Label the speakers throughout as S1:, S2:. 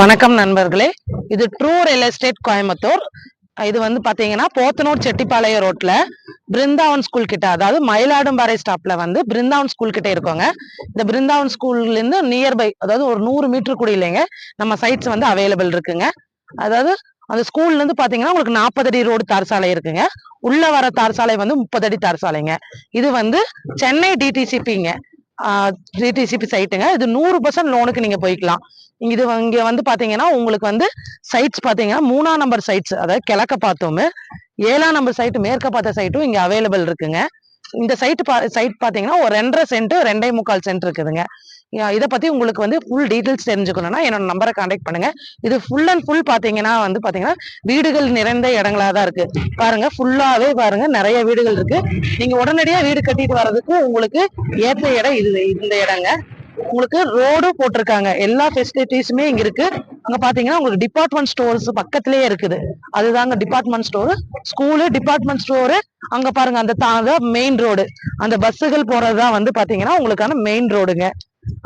S1: வணக்கம் நண்பர்களே. இது ட்ரூ ரியல் எஸ்டேட் கோயம்புத்தூர். இது வந்து பாத்தீங்கன்னா போத்தனூர் செட்டிப்பாளையம் ரோட்ல பிருந்தாவன் ஸ்கூல் கிட்ட அதாவது மயிலாடும்பாறை ஸ்டாப்ல வந்து பிருந்தாவன் ஸ்கூல் கிட்ட இருக்கோங்க. இந்த பிருந்தாவன் ஸ்கூல்ல இருந்து நியர்பை அதாவது ஒரு நூறு மீட்டர் கூட இல்லைங்க. நம்ம சைட்ஸ் வந்து அவைலபிள் இருக்குங்க. அதாவது அந்த ஸ்கூல்ல இருந்து பாத்தீங்கன்னா உங்களுக்கு நாற்பது அடி ரோடு தார் சாலை இருக்குங்க. உள்ள வர தார் சாலை வந்து முப்பது அடி தார் சாலைங்க. இது வந்து சென்னை டிடிசிபிங்க டிடிசிபி சைட்டுங்க இது நூறு பர்சன்ட் லோனுக்கு நீங்க போய்க்கலாம். இது இங்க வந்து பாத்தீங்கன்னா உங்களுக்கு வந்து சைட்ஸ் பாத்தீங்கன்னா மூணாம் நம்பர் சைட்ஸ் அதாவது கிழக்க பார்த்தோமே. ஏழாம் நம்பர் சைட் மேற்க பார்த்த சைட்டும் இங்க அவைலபிள் இருக்குங்க. இந்த சைட் பா சைட் பாத்தீங்கன்னா ஒரு ரெண்டரை சென்ட் ரெண்டே முக்கால் சென்ட் இருக்குதுங்க. இதை பத்தி உங்களுக்கு வந்து ஃபுல் டீட்டெயில்ஸ் தெரிஞ்சுக்கணும்னா என்னோட நம்பரை காண்டக்ட் பண்ணுங்க. இது ஃபுல் அண்ட் ஃபுல் பாத்தீங்கன்னா வந்து பாத்தீங்கன்னா வீடுகள் நிறைந்த இடங்களா தான் இருக்கு. பாருங்க ஃபுல்லாவே பாருங்க நிறைய வீடுகள் இருக்கு. நீங்க உடனடியா வீடு கட்டிட்டு வர்றதுக்கு உங்களுக்கு ஏற்ற இடம் இது இந்த இடங்க. உங்களுக்கு ரோடு போட்டிருக்காங்க. எல்லா ஃபெசிலிட்டிஸுமே இங்க இருக்கு. அங்க பாத்தீங்கன்னா உங்களுக்கு டிபார்ட்மெண்ட் ஸ்டோர்ஸ் பக்கத்திலேயே இருக்குது. அதுதாங்க department store school department store அங்க பாருங்க அந்த தான் மெயின் ரோடு அந்த பஸ்ஸுகள் போறதுதான் வந்து பாத்தீங்கன்னா உங்களுக்கான மெயின் ரோடுங்க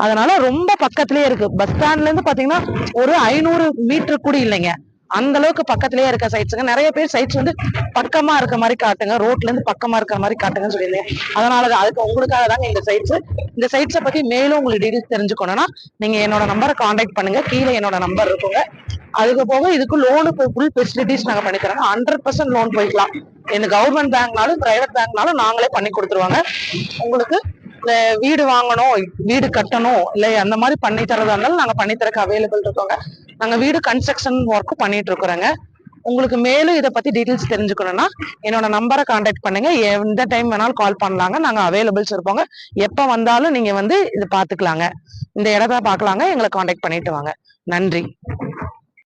S1: அதனால ரொம்ப பக்கத்திலேயே இருக்கு. பஸ் ஸ்டாண்ட்ல இருந்து பாத்தீங்கன்னா ஒரு ஐநூறு மீட்டர் கூட இல்லைங்க. அந்த அளவுக்கு பக்கத்திலேயே இருக்க சைட்ஸுங்க நிறைய பேர் சைட்ஸ் வந்து பக்கமா இருக்க மாதிரி காட்டுங்க. ரோட்ல இருந்து பக்கமா இருக்க மாதிரி காட்டுங்கன்னு சொல்லியிருந்தேன். அதனால அதுக்கு உங்களுக்காக தாங்க இந்த சைட்ஸ் இந்த சைட்ஸை பத்தி மேலும் உங்களுக்கு டீடைல்ஸ் தெரிஞ்சுக்கணும்னா நீங்க என்னோட நம்பரை காண்டாக்ட் பண்ணுங்க. கீழே என்னோட நம்பர் இருக்குங்க. அதுக்கு போக இதுக்கு லோனு ஃபுல் ஃபெசிலிட்டிஸ் நாங்க பண்ணி தரோம் ஹண்ட்ரட் பர்சன்ட் லோன் போய்க்கலாம். இந்த கவர்மெண்ட் பேங்க்னாலும் பிரைவேட் பேங்க்னாலும் நாங்களே பண்ணி கொடுத்துருவாங்க. உங்களுக்கு வீடு வாங்கணும் வீடு கட்டணும் இல்லை அந்த மாதிரி பண்ணி தரதா இருந்தாலும் நாங்க பண்ணி தரக்கு அவைலபிள் இருக்கோங்க. நாங்க வீடு கன்ஸ்ட்ரக்ஷன் ஒர்க்கும் பண்ணிட்டு இருக்கிறோங்க உங்களுக்கு மேலும் இதை பத்தி டீடைல்ஸ் தெரிஞ்சுக்கணும்னா என்னோட நம்பரை காண்டாக்ட் பண்ணுங்க. எந்த டைம் வேணாலும் கால் பண்ணலாங்க. நாங்க அவைலபிள்ஸ் இருப்போங்க. எப்ப வந்தாலும் நீங்க வந்து இதை பாத்துக்கலாங்க இந்த இடத்த பார்க்கலாங்க. எங்களை காண்டாக்ட் பண்ணிட்டு வாங்க. நன்றி.